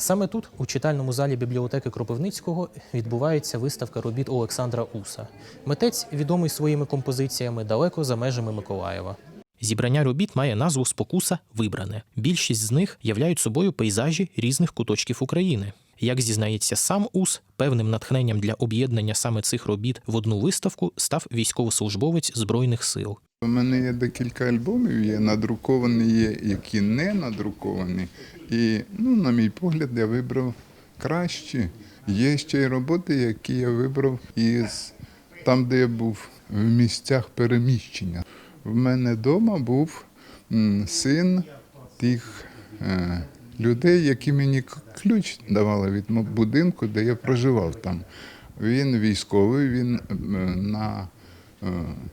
Саме тут, у читальному залі бібліотеки Кропивницького, відбувається виставка робіт Олександра Уса. Митець, відомий своїми композиціями далеко за межами Миколаєва. Зібрання робіт має назву Спокуса вибране. Більшість з них являють собою пейзажі різних куточків України. Як зізнається сам Ус, певним натхненням для об'єднання саме цих робіт в одну виставку став військовослужбовець Збройних сил. У мене є декілька альбомів, є надруковані, є які не надруковані. І, ну, на мій погляд, я вибрав кращі. Є ще й роботи, які я вибрав із там, де я був в місцях переміщення. В мене вдома був син тих е, людей, які мені ключ давали від будинку, де я проживав там. Він військовий, він на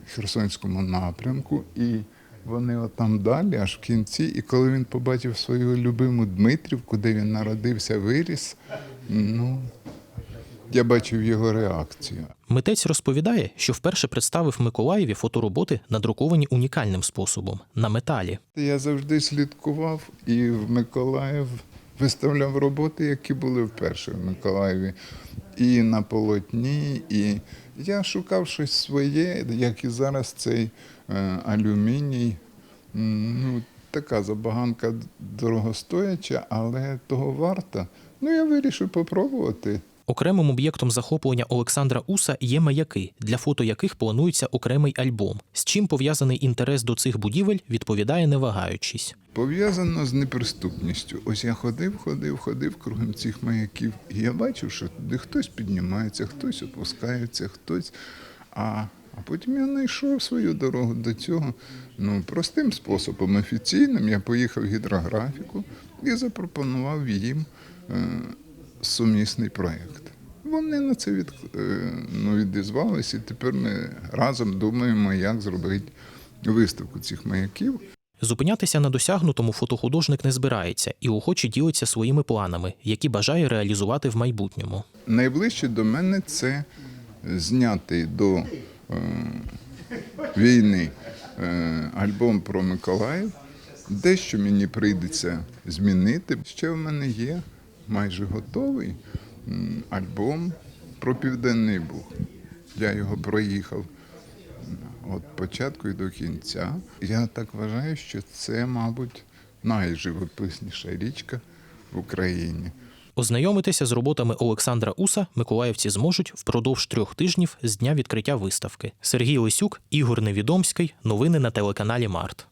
Херсонському напрямку, і вони отам далі, аж в кінці. І коли він побачив свою любиму Дмитрівку, де він народився, виріс, ну, я бачив його реакцію. Митець розповідає, що вперше представив Миколаєві фотороботи, надруковані унікальним способом на металі. Я завжди слідкував і в Миколаїв виставляв роботи, які були вперше в Миколаєві, і на полотні. І я шукав щось своє, як і зараз цей е, алюміній. Ну, така забаганка дорогостояча, але того варта. Ну, я вирішив попробувати. Окремим об'єктом захоплення Олександра Уса є маяки, для фото яких планується окремий альбом. З чим пов'язаний інтерес до цих будівель, відповідає не вагаючись. Пов'язано з неприступністю. Ось я ходив, ходив, ходив кругом цих маяків, і я бачив, що туди хтось піднімається, хтось опускається, хтось. А, а потім я знайшов свою дорогу до цього. Ну, простим способом, офіційним, я поїхав в гідрографіку і запропонував їм е, сумісний проєкт. Вони на це від, е, ну, відізвалися, і тепер ми разом думаємо, як зробити виставку цих маяків. Зупинятися на досягнутому фотохудожник не збирається і охоче ділиться своїми планами, які бажає реалізувати в майбутньому. Найближче до мене це знятий до е, війни е, альбом про Миколаїв. Дещо мені прийдеться змінити. Ще в мене є майже готовий альбом про Південний Буг. Я його проїхав від початку і до кінця. Я так вважаю, що це, мабуть, найживописніша річка в Україні. Ознайомитися з роботами Олександра Уса миколаївці зможуть впродовж трьох тижнів з дня відкриття виставки. Сергій Лисюк, Ігор Невідомський. Новини на телеканалі Март.